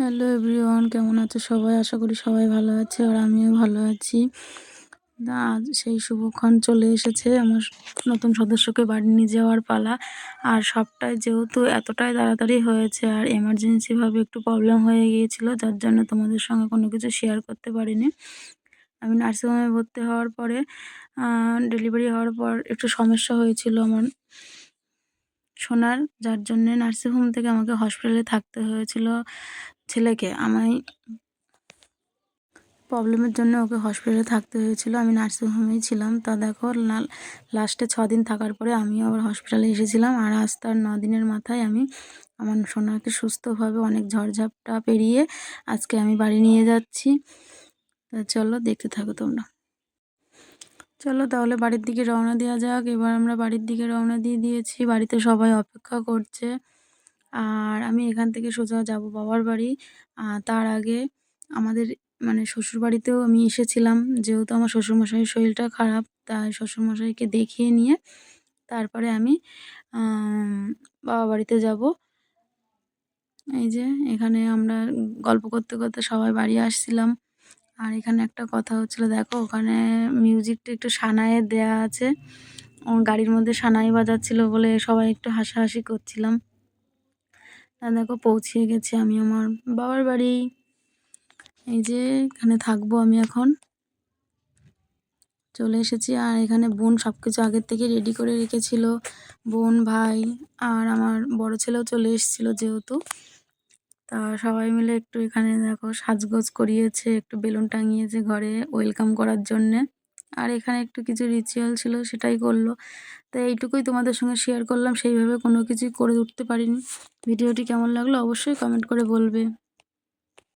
Hello everyone কেমন আছো সবাই? আশা করি সবাই ভালো আছে আর আমিও ভালো আছি। সেই শুভক্ষণ চলে এসেছে। আমার নতুন সদস্যকে বাড়ি নিয়ে যাওয়ার পালা। আর সবটাই যেহেতু এতটাই তাড়াতাড়ি হয়েছে আর এমার্জেন্সিভাবে একটু প্রবলেম হয়ে গিয়েছিল, যার জন্য তোমাদের সঙ্গে কোনো কিছু শেয়ার করতে পারিনি। আমি নার্সিংহোমে ভর্তি হওয়ার পরে ডেলিভারি হওয়ার পর একটু সমস্যা হয়েছিল আমার শোনার যার জন্যে নার্সিংহোম থেকে আমাকে হসপিটালে থাকতে হয়েছিল। ছেলেকে আমায় প্রবলেমের জন্য ওকে হসপিটালে থাকতে হয়েছিল। আমি নার্সিংহোমেই ছিলাম। তা দেখো লাস্টে ছ দিন থাকার পরে আমিও আবার হসপিটালে এসেছিলাম। আর আজ তার ন দিনের মাথায় আমি আমার সোনাকে সুস্থভাবে অনেক ঝড়ঝাপটা পেরিয়ে আজকে আমি বাড়ি নিয়ে যাচ্ছি। তা চলো, দেখতে থাকো তোমরা। চলো তাহলে বাড়ির দিকে রওনা দেওয়া যাক। এবার আমরা বাড়ির দিকে রওনা দিয়ে দিয়েছি। বাড়িতে সবাই অপেক্ষা করছে। আর আমি এখান থেকে সোজা যাব বাবার বাড়ি। তার আগে আমাদের মানে শ্বশুরবাড়িতেও আমি এসেছিলাম। যেহেতু আমার শ্বশুরমশাইয়ের শরীরটা খারাপ, তাই শ্বশুরমশাইকে দেখিয়ে নিয়ে তারপরে আমি বাবা বাড়িতে যাব। এই যে এখানে আমরা গল্প করতে করতে সবাই বাড়ি আসছিলাম। আর এখানে একটা কথা হচ্ছিল, দেখো ওখানে মিউজিকটা একটু সানাইয়ের দেয়া আছে। গাড়ির মধ্যে সানাই বাজাচ্ছিল বলে সবাই একটু হাসাহাসি করছিলাম। দেখো পৌঁছিয়ে গেছি আমি আমার বাবার বাড়ি। এই যে এখানে থাকব আমি এখন। চলে এসেছি আর এখানে বোন সব কিছু আগের থেকে রেডি করে রেখেছিল। বোন, ভাই আর আমার বড় ছেলেও চলে এসেছিল যেহেতু। তা সবাই মিলে একটু এখানে দেখো সাজগোজ করিয়েছে, একটু বেলুন টাঙিয়েছে ঘরে ওয়েলকাম করার জন্যে। আর এখানে একটু কিছু রিচুয়াল ছিল সেটাই করল। তো এইটুকুই তোমাদের সঙ্গে শেয়ার করলাম, সেইভাবে কোনো কিছুই করে উঠতে পারিনি। ভিডিওটি কেমন লাগল অবশ্যই কমেন্ট করে বলবে।